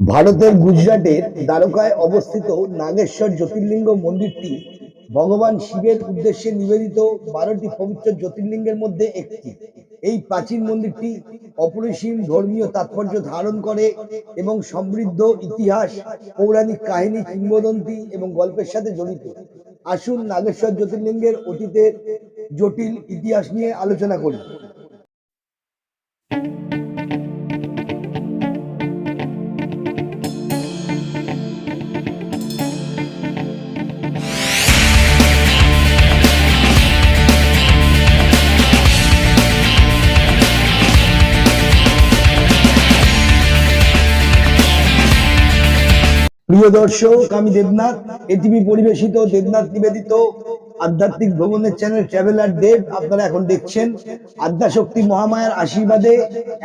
ভারতের গুজরাটের দ্বারকায় অবস্থিত নাগেশ্বর জ্যোতির্লিঙ্গ মন্দিরটি ভগবান শিবের উদ্দেশ্যে নিবেদিত বারোটি পবিত্র জ্যোতির্লিঙ্গের মধ্যে একটি। এই প্রাচীন মন্দিরটি অপরিসীম ধর্মীয় তাৎপর্য ধারণ করে এবং সমৃদ্ধ ইতিহাস, পৌরাণিক কাহিনী, কিংবদন্তি এবং গল্পের সাথে জড়িত। আসুন নাগেশ্বর জ্যোতির্লিঙ্গের অতীতের জটিল ইতিহাস নিয়ে আলোচনা করি। প্রিয় দর্শক, আমি দেবনাথ। এটিভি পরিবেশিত, দেবনাথ নিবেদিত আধ্যাত্মিক ভ্রমণের চ্যানেল ট্রাভেলার দেব। আপনারা এখন দেখছেন আদ্যাশক্তি মহামায়ার আশীর্বাদে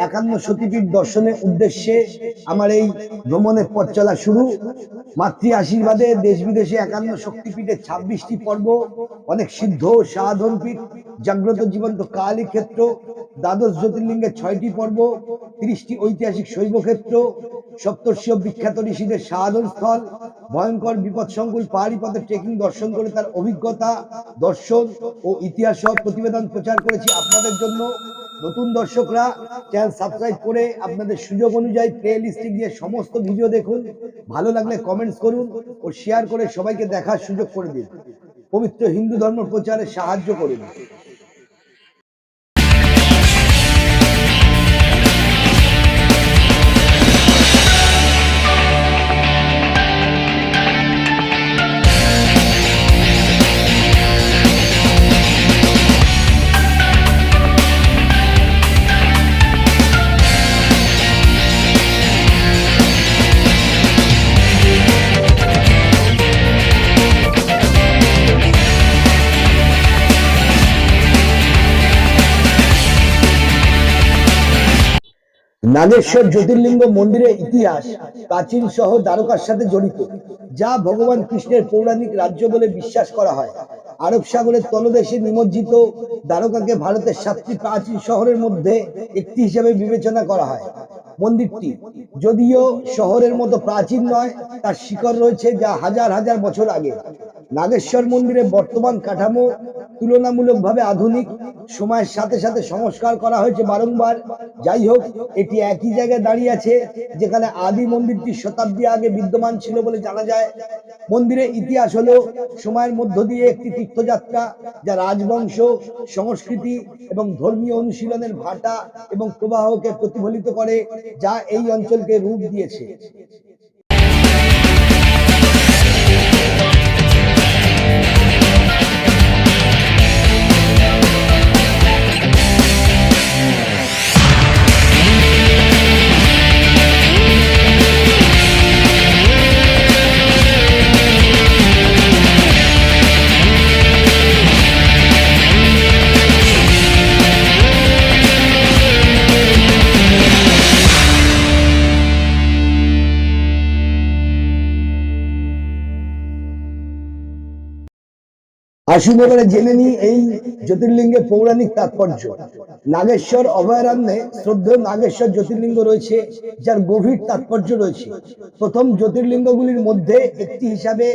একান্ন সতীপীঠ দর্শনের উদ্দেশ্যে আমার এই ভ্রমণের পথ চলা শুরু। মাতৃ আশীর্বাদে দেশ বিদেশে একান্ন শক্তিপীঠের ছাব্বিশটি পর্ব, অনেক সিদ্ধ সাধন পীঠ, জাগ্রত জীবন্ত কালী ক্ষেত্র, দ্বাদশ জ্যোতির্লিঙ্গের ছয়টি পর্ব, তিরিশটি ঐতিহাসিক শৈব ক্ষেত্র সপ্তর্ষীয় বিখ্যাত ঋষিদের সাধন স্থল, ভয়ঙ্কর বিপদ সংকুল পাহাড়ি পথে ট্রেকিং দর্শন করে তার অভিজ্ঞতা, দর্শন ও ইতিহাস সহ প্রতিবেদন প্রচার করেছি আপনাদের জন্য। নতুন দর্শকরা চ্যানেল সাবস্ক্রাইব করে আপনাদের সুযোগ অনুযায়ী প্লে লিস্টে গিয়ে সমস্ত ভিডিও দেখুন। ভালো লাগলে কমেন্টস করুন ও শেয়ার করে সবাইকে দেখার সুযোগ করে দিন। পবিত্র হিন্দু ধর্ম প্রচারে সাহায্য করুন। নাগেশ্বর জ্যোতির্লিঙ্গ মন্দিরের ইতিহাস প্রাচীন সহ দ্বারকার সাথে জড়িত, যা ভগবান কৃষ্ণের পৌরাণিক রাজ্য বলে বিশ্বাস করা হয়। আরব সাগরের তলদেশে নিমজ্জিত দ্বারকাকে ভারতের সাতটি প্রাচীন শহরের মধ্যে একটি হিসেবে বিবেচনা করা হয়। মন্দিরটি যদিও শহরের মতো প্রাচীন নয়, তার শিকড় রয়েছে যা হাজার হাজার বছর আগে। নাগেশ্বর মন্দিরের বর্তমান কাঠামো তুলনামূলকভাবে আধুনিক, সময়ের সাথে সাথে সংস্কার করা হয়েছে বারংবার। যাই হোক, এটি একই জায়গায় দাঁড়িয়ে আছে, যেখানে আদি মন্দিরটি শতাব্দী আগে বিদ্যমান ছিল বলে জানা যায়। মন্দিরের ইতিহাস হলো সময়ের মধ্য দিয়ে একটি তীর্থযাত্রা, যা রাজবংশ, সংস্কৃতি এবং ধর্মীয় অনুশীলনের ভাটা এবং প্রবাহকে প্রতিফলিত করে, যা এই অঞ্চলকে রূপ দিয়েছে। আসুন এবারে জেনে নিই এই জ্যোতির্লিঙ্গের পৌরাণিক তাৎপর্য। নাগেশ্বর অভয়ারণ্যে শ্রদ্ধেয় নাগেশ্বর জ্যোতির্লিঙ্গ রয়েছে, যার গভীর তাৎপর্য রয়েছে। প্রথম জ্যোতির্লিঙ্গগুলির মধ্যে একটি হিসাবে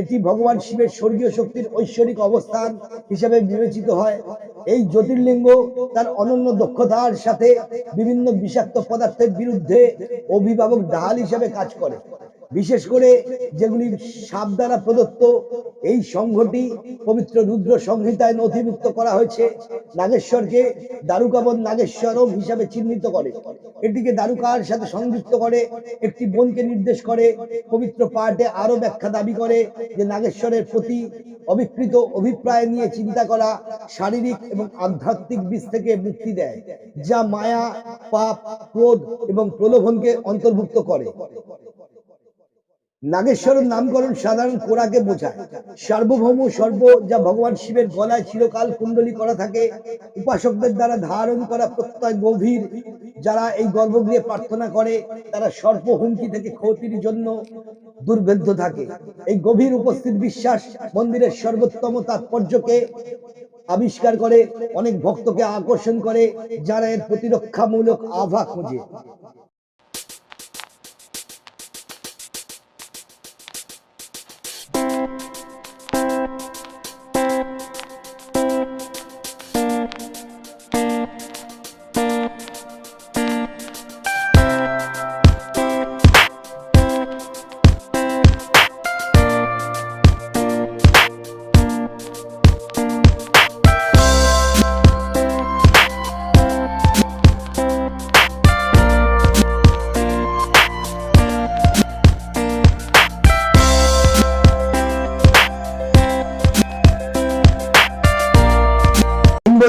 এটি ভগবান শিবের স্বর্গীয় শক্তির ঐশ্বরিক অবস্থান হিসাবে বিবেচিত হয়। এই জ্যোতির্লিঙ্গ তার অনন্য দক্ষতার সাথে বিভিন্ন বিষাক্ত পদার্থের বিরুদ্ধে অভিভাবক ঢাল হিসাবে কাজ করে। বিশেষ করে যেগুলি সাপ দ্বারা প্রদত্ত, এই সংঘটি পবিত্র রুদ্র সংহিতায় নথিভুক্ত করা হয়েছে, নাগেশ্বরকে দারুকাবন নাগেশ্বরম হিসাবে চিহ্নিত করে। এটিকে দারুকার সাথে সংযুক্ত করে, একটি বনকে নির্দেশ করে, পবিত্র পাঠে আরও ব্যাখ্যা দাবি করে যে নাগেশ্বরের প্রতি অবিকৃত অভিপ্রায় নিয়ে চিন্তা করা শারীরিক এবং আধ্যাত্মিক বীজ থেকে মুক্তি দেয়, যা মায়া, পাপ, ক্রোধ এবং প্রলোভনকে অন্তর্ভুক্ত করে। নাগেশ্বরের নামকরণ সাধারণ কোরাকে বোঝায়। সার্বভৌম সর্ব যা ভগবান শিবের গলায় চিরকাল কুণ্ডলী করা থাকে উপাসকদের দ্বারা ধারণ করা প্রত্যয় গভীর। যারা এই গর্ভগৃহে প্রার্থনা করে তারা সর্প হুমকি থেকে ক্ষতির জন্য দুর্ভেদ্য থাকে। এই গভীর উপস্থিত বিশ্বাস মন্দিরের সর্বোত্তম তাৎপর্যকে আবিষ্কার করে অনেক ভক্তকে আকর্ষণ করে যারা এর প্রতিরক্ষামূলক আভা খোঁজে।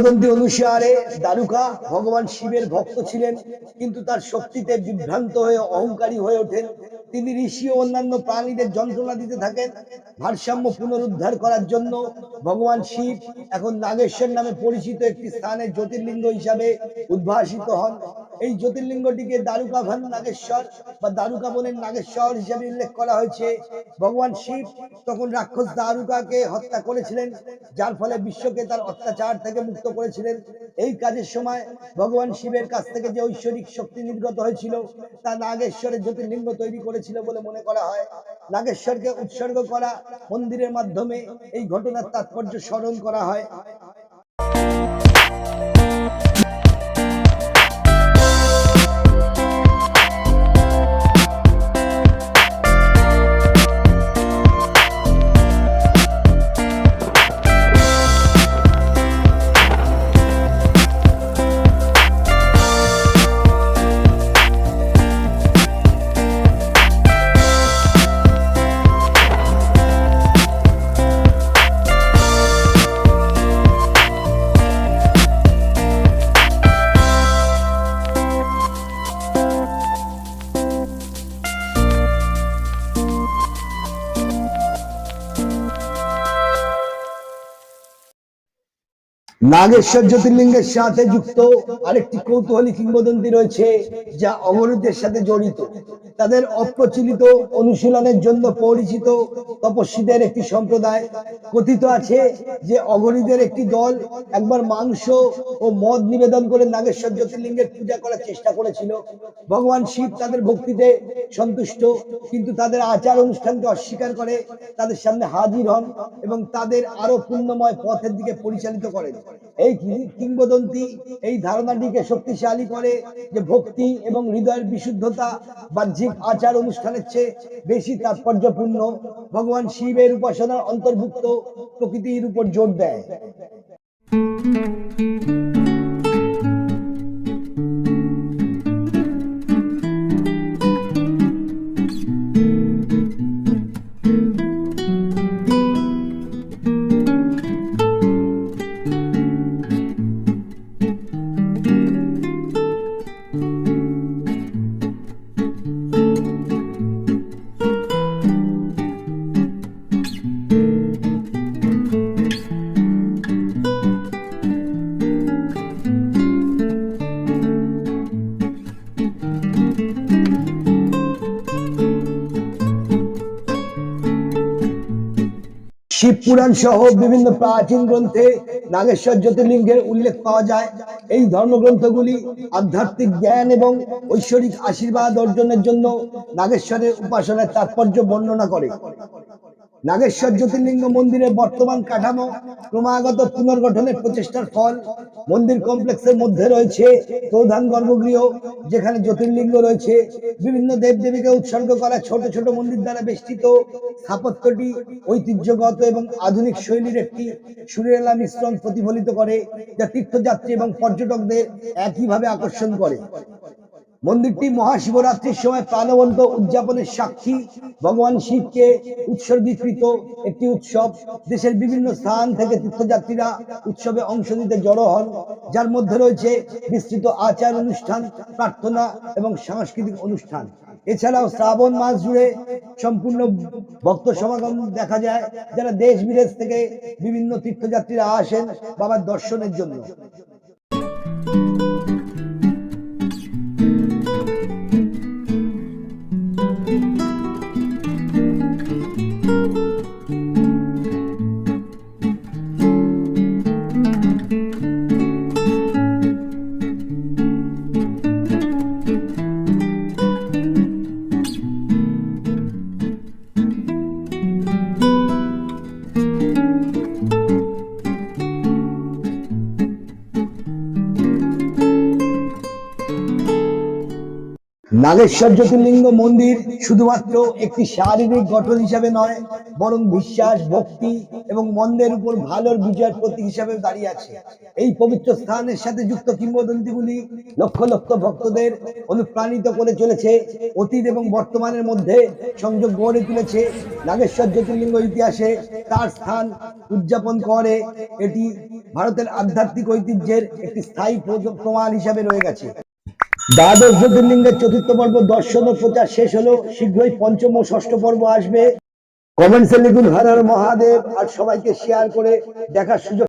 কিংবদন্তি অনুসারে দারুকা ভগবান শিবের ভক্ত ছিলেন, কিন্তু তার শক্তিতে বিভ্রান্ত হয়ে, অহংকারী হয়ে ওঠেন। তিনি ঋষি ও অন্যান্য প্রাণীদের যন্ত্রণা দিতে থাকেন, ভারসাম্য পুনরুদ্ধার করার জন্য। ভগবান শিব এখন নাগেশ্বর নামে পরিচিত একটি স্থানে জ্যোতির্লিঙ্গ হিসাবে উদ্ভাসিত হন। এই জ্যোতির্লিঙ্গটিকে দারুকা ভান নাগেশ্বর বা দারুকা বনের নাগেশ্বর হিসাবে উল্লেখ করা হয়েছে। ভগবান শিব তখন রাক্ষস দারুকাকে হত্যা করেছিলেন, যার ফলে বিশ্বকে তার অত্যাচার থেকে মুক্ত করেছিলেন। এই কাজের সময় ভগবান শিবের কাছ থেকে যে ঐশ্বরিক শক্তি নির্গত হয়েছিল, তা নাগেশ্বরের জ্যোতির্লিঙ্গ তৈরি করেছিল বলে মনে করা হয়। নাগেশ্বরকে উৎসর্গ করা মন্দিরের মাধ্যমে এই ঘটনার তাৎপর্য স্মরণ করা হয়। নাগেশ্বর জ্যোতির্লিঙ্গের সাথে যুক্ত আরেকটি কৌতূহলী কিংবদন্তি রয়েছে, যা অবরোধের সাথে জড়িত। তাদের অপ্রচলিত অনুশীলনের জন্য পরিচিত তপস্বীদের একটি সম্প্রদায় কথিত আছে, যে অগণীদের একটি দল একবার মাংস ও মদ নিবেদন করে নাগেশ্বর জ্যোতির্লিঙ্গের পূজা করার চেষ্টা করেছিল। ভগবান শিব তাদের ভক্তিতে সন্তুষ্ট, কিন্তু তাদের আচার অনুষ্ঠানকে অস্বীকার করে তাদের সামনে হাজির হন এবং তাদের আরও পুণ্যময় পথের দিকে পরিচালিত করেন। এই কিংবদন্তি এই ধারণাটিকে শক্তিশালী করে যে ভক্তি এবং হৃদয়ের বিশুদ্ধতা বাহ্যিক আচার অনুষ্ঠানের চেয়ে বেশি তাৎপর্যপূর্ণ। ভগবান শিবের উপাসনার অন্তর্ভুক্ত প্রকৃতির উপর জোর দেয়। শিব পুরাণ সহ বিভিন্ন প্রাচীন গ্রন্থে নাগেশ্বর জ্যোতির্লিঙ্গের উল্লেখ পাওয়া যায়। এই ধর্মগ্রন্থগুলি আধ্যাত্মিক জ্ঞান এবং ঐশ্বরিক আশীর্বাদ অর্জনের জন্য নাগেশ্বরের উপাসনার তাৎপর্য বর্ণনা করে। নাগেশ্বর জ্যোতির্লিঙ্গ মন্দিরের বর্তমান কাঠামো, ক্রমাগত পুনর্গঠনের প্রচেষ্টার ফল। মন্দির কমপ্লেক্সের মধ্যে রয়েছে প্রধান গর্ভগৃহ, যেখানে জ্যোতির্লিঙ্গ রয়েছে। বিভিন্ন দেবদেবীকে উৎসর্গ করা ছোট ছোট মন্দির দ্বারা বেষ্টিত। স্থাপত্যটি ঐতিহ্যগত এবং আধুনিক শৈলীর একটি সুরেলা মিশ্রণ প্রতিফলিত করে, যা তীর্থযাত্রী এবং পর্যটকদের একইভাবে আকর্ষণ করে। মন্দিরটি মহাশিবরাত্রির সময় প্রাণবন্ত উদযাপনের সাক্ষী। ভগবান শিবকে উৎসর্গীকৃত একটি উৎসব। দেশের বিভিন্ন স্থান থেকে তীর্থযাত্রীরা উৎসবে অংশ নিতে জড়ো হন। যার মধ্যে রয়েছে বিস্তৃত আচার অনুষ্ঠান, প্রার্থনা এবং সাংস্কৃতিক অনুষ্ঠান। এছাড়াও শ্রাবণ মাস জুড়ে সম্পূর্ণ ভক্ত সমাগম দেখা যায়। যারা দেশ বিদেশ থেকে বিভিন্ন তীর্থযাত্রীরা আসেন বাবার দর্শনের জন্য। নাগেশ্বর জ্যোতির্লিঙ্গ মন্দির শুধুমাত্র একটি শারীরিক গঠন হিসাবে নয়, বরং বিশ্বাস, ভক্তি এবং মন্দের উপর ভালোর বিজয়ের প্রতীক হিসাবে দাঁড়িয়ে আছে। এই পবিত্র স্থানের সাথে যুক্ত কিংবদন্তিগুলি লক্ষ লক্ষ ভক্তদের অনুপ্রাণিত করে চলেছে, অতীত এবং বর্তমানের মধ্যে সংযোগ গড়ে তুলেছে নাগেশ্বর জ্যোতির্লিঙ্গ ইতিহাসে। তার স্থান উদযাপন করে, এটি ভারতের আধ্যাত্মিক ঐতিহ্যের একটি স্থায়ী প্রমাণ হিসাবে রয়ে গেছে। দ্বাদশ জ্যোতির্লিঙ্গের চতুর্থ পর্ব দর্শন ও প্রচার শেষ হলো, শীঘ্রই পঞ্চম ও ষষ্ঠ পর্ব আসবে। কমেন্টসে লিখুন হর হর মহাদেব আর সবাইকে শেয়ার করে দেখার সুযোগ